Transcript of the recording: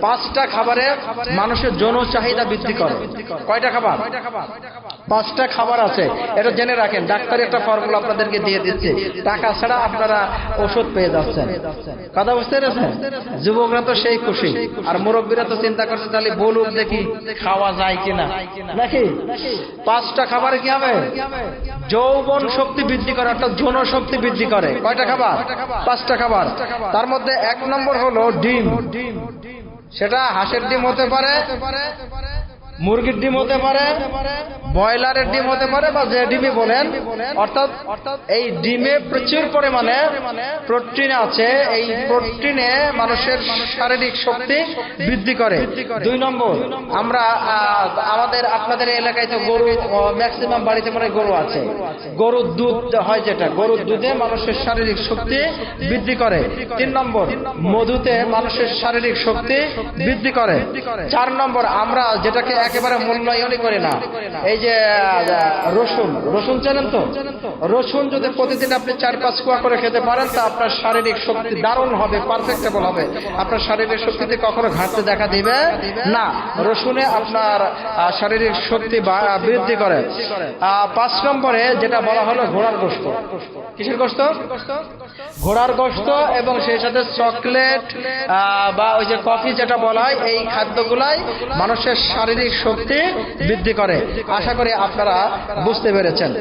পাঁচটা খাবারে মানুষের যৌন চাহিদা বৃদ্ধি করে। কয়টা খাবার? পাঁচটা খাবার আছে। এটা জেনে রাখেন, ডাক্তার একটা ফর্মুলা আপনাদেরকে দিয়ে দিচ্ছে। টাকা ছাড়া আপনারা ওষুধ পেয়ে যাচ্ছেন। কথা বুঝতে পেরেছেন? যুবকরা তো সেই খুশি। আর মুরব্বীরা তো চিন্তা করছে, তাহলে বলুক দেখি খাওয়া যায় কিনা। নাকি? পাঁচটা খাবার কি হবে? যৌবন শক্তি বৃদ্ধি করে, অর্থাৎ যৌন শক্তি বৃদ্ধি করে। কয়টা খাবার? পাঁচটা খাবার। তার মধ্যে এক নম্বর হলো ডিম। সেটা হাঁসের ডিম হতে পারে মুরগির ডিম হতে পারে, ব্রয়লারের ডিম হতে পারে বা যে ডিমই বলেন, অর্থাৎ এই ডিমে প্রচুর পরিমাণে প্রোটিন আছে, এই প্রোটিনে মানুষের শারীরিক শক্তি বৃদ্ধি করে। দুই নম্বর, আমরা আমাদের, আপনাদের এলাকায় তো গরু ম্যাক্সিমাম বাড়িতে মনে গরু আছে। গরুর দুধ হয় যেটা, গরুর দুধে মানুষের শারীরিক শক্তি বৃদ্ধি করে। তিন নম্বর, মধুতে মানুষের শারীরিক শক্তি বৃদ্ধি করে। চার নম্বর, আমরা যেটাকে একেবারে মূল্যায়নই করে না। এই যে রসুন রসুন চেনেন তো? রসুন যদি প্রতিদিন আপনি চার, পাঁচ কুয়া করে খেতে পারেন, তা আপনার শারীরিক শক্তি দারুণ হবে পারফেক্টেবল হবে। আপনার শারীরিক শক্তিতে কখনো ঘাটতে দেখা দিবে না। রসুনে আপনার শারীরিক শক্তি বৃদ্ধি করে। পাঁচ নম্বরে যেটা বলা হলো ঘোড়ার গোস্ত কিসের গোস্ত ঘোড়ার গোস্ত এবং সেই সাথে চকলেট বা ওই যে কফি যেটা বলা হয়, এই খাদ্যগুলাই মানুষের শারীরিক শক্তি বৃদ্ধি করে। আশা করি আপনারা বুঝতে পেরেছেন।